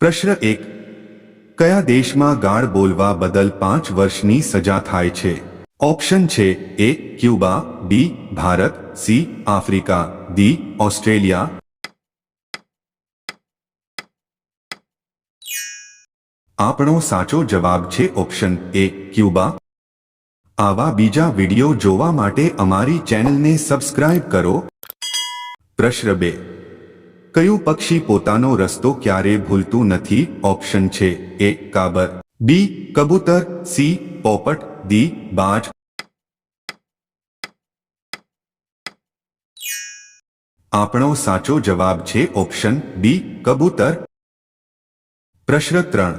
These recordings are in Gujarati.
પ્રશ્ન એક. કયા દેશમાં ગાળ બોલવા બદલ પાંચ વર્ષની સજા થાય છે? ઓપ્શન છે A, Cuba, B, Bharat, C, Africa, D, Australia. આપણો સાચો જવાબ છે ઓપ્શન એ, ક્યુબા. આવા બીજા વિડિયો જોવા માટે અમારી ચેનલને સબસ્ક્રાઇબ કરો. પ્રશ્ન બે. કયું પક્ષી પોતાનો રસ્તો ક્યારે ભૂલતું નથી? ઓપ્શન છે એ કાબર. બી, કબૂતર. સી, પોપટ. ડી, બાજ. આપણો સાચો જવાબ છે ઓપ્શન બી, કબૂતર. પ્રશ્ન ત્રણ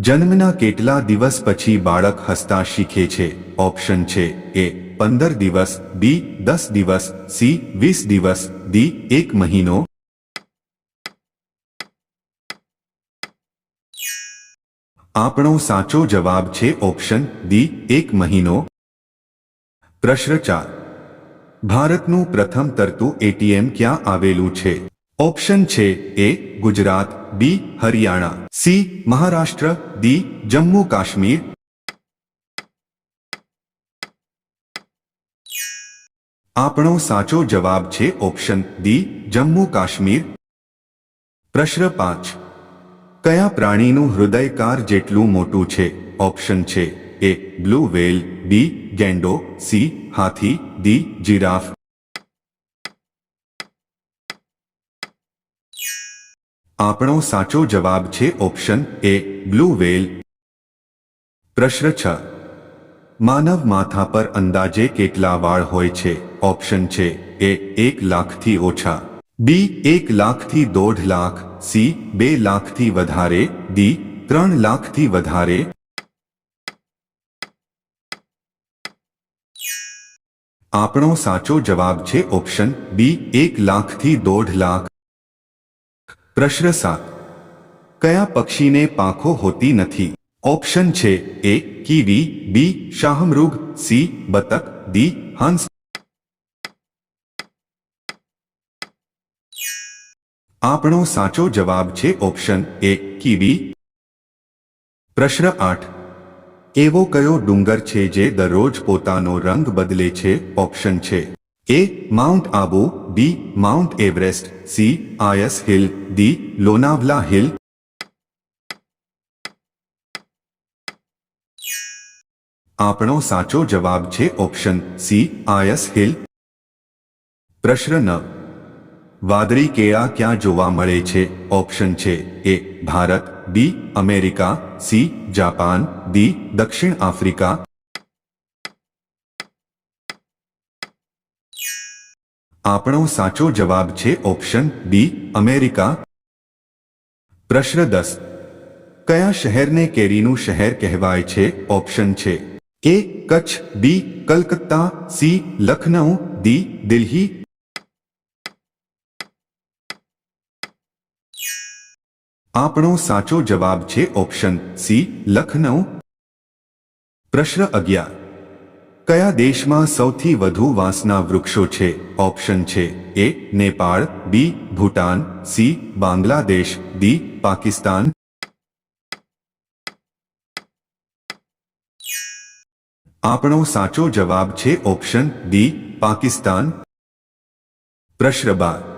જન્મના કેટલા દિવસ પછી બાળક હસતા શીખે છે? ઓપ્શન છે એ પંદર દિવસ, બી, દસ દિવસ, સી, વીસ દિવસ, ડી, એક મહિનો. આપણો સાચો જવાબ છે ઓપ્શન ડી એક મહિનો પ્રશ્ન ચાર ભારતનું પ્રથમ તરતું એટીએમ ક્યાં આવેલું છે ઓપ્શન છે A Gujarat B Haryana C Maharashtra D Jammu Kashmir આપણો સાચો જવાબ છે ઓપ્શન ડી જમ્મુ કાશ્મીર પ્રશ્ન પાંચ કયા પ્રાણીનું હૃદયકાર જેટલું મોટું છે? ઓપ્શન છે એ, બ્લુ વેલ, બી, ગેંડો, સી, હાથી, ડી, જીરાફ. આપણો સાચો જવાબ છે ઓપ્શન એ, બ્લુ વેલ. પ્રશ્ન છ. માનવ માથા પર અંદાજે કેટલા વાળ હોય છે? ઓપ્શન છે એ, એક લાખથી ઓછા. બી એક લાખથી દોઢ લાખ સી બે લાખથી વધારે ડી ત્રણ લાખથી વધારે આપણો સાચો જવાબ છે ઓપ્શન બી એક લાખથી દોઢ લાખ પ્રશ્ન સાત કયા પક્ષીને પાંખો હોતી નથી ઓપ્શન છે એ કીવી બી શાહમૃગ સી બતક ડી હંસ આપણો સાચો જવાબ છે ઓપ્શન એ કીવી. પ્રશ્ન આઠ. એવો કયો ડુંગર છે જે દરરોજ પોતાનો રંગ બદલે છે? ઓપ્શન છે A mount Abu, B mount Everest, C ice hill, D Lonavala hill. આપણો સાચો જવાબ છે ઓપ્શન સી આયસ હિલ. પ્રશ્ન વાદળી કેળા ક્યાં જોવા મળે છે? ઓપ્શન છે A, Bharat, B, America, C, Japan, D, દક્ષિણ આફ્રિકા. આપણો સાચો જવાબ છે ઓપ્શન બી, અમેરિકા. પ્રશ્ન દસ. કયા શહેરને કેરીનું શહેર કહેવાય છે? ઓપ્શન છે A, Kutch, B, Calcutta, C, Lucknow, D, Delhi. આપણો સાચો જવાબ છે ઓપ્શન સી, લખનઉ. પ્રશ્ન અગિયાર. કયા દેશમાં સૌથી વધુ વાંસના વૃક્ષો છે? ઓપ્શન છે A, Nepal, B, Bhutan, C, Bangladesh, D, Pakistan. આપણો સાચો જવાબ છે ઓપ્શન ડી, પાકિસ્તાન. પ્રશ્ન બાર.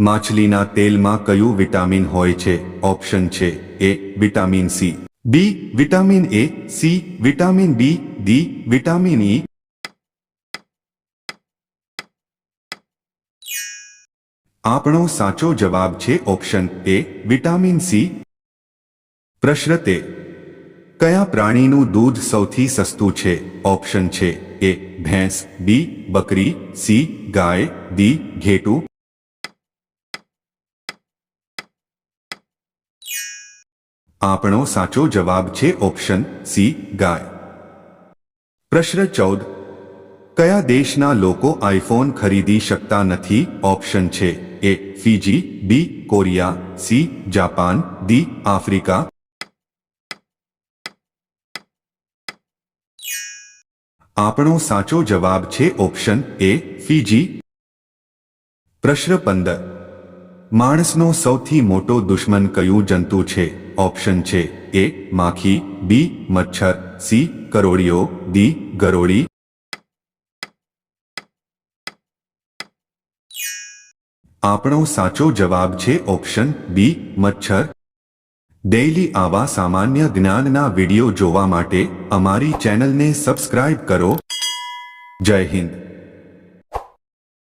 માછલીના તેલમાં કયું વિટામિન હોય છે? ઓપ્શન છે A vitamin C. B vitamin A, C vitamin B D vitamin E. આપણો સાચો જવાબ છે ઓપ્શન એ વિટામિન સી. પ્રશ્ન કયા પ્રાણીનું દૂધ સૌથી સસ્તું છે? ઓપ્શન છે એ ભેંસ, બી બકરી, સી ગાય, ડી ઘેટું. આપણો સાચો જવાબ છે ઓપ્શન સી, ગાય. પ્રશ્ન ચૌદ. કયા દેશના લોકો આઈફોન ખરીદી શકતા નથી? ઓપ્શન છે A, Fiji, B, Korea, C, Japan, D, Africa. આપણો સાચો જવાબ છે ઓપ્શન એ, ફીજી. પ્રશ્ન પંદર. માણસનો સૌથી મોટો દુશ્મન કયું જંતુ છે? ઓપ્શન છે એ, માખી, બી, મચ્છર, સી, કરોળીઓ, ડી, ગરોળી. આપણો સાચો જવાબ છે ઓપ્શન બી, મચ્છર. ડેઇલી આવા સામાન્ય જ્ઞાનના વીડિયો જોવા માટે અમારી ચેનલને સબસ્ક્રાઇબ કરો. જય હિન્દ.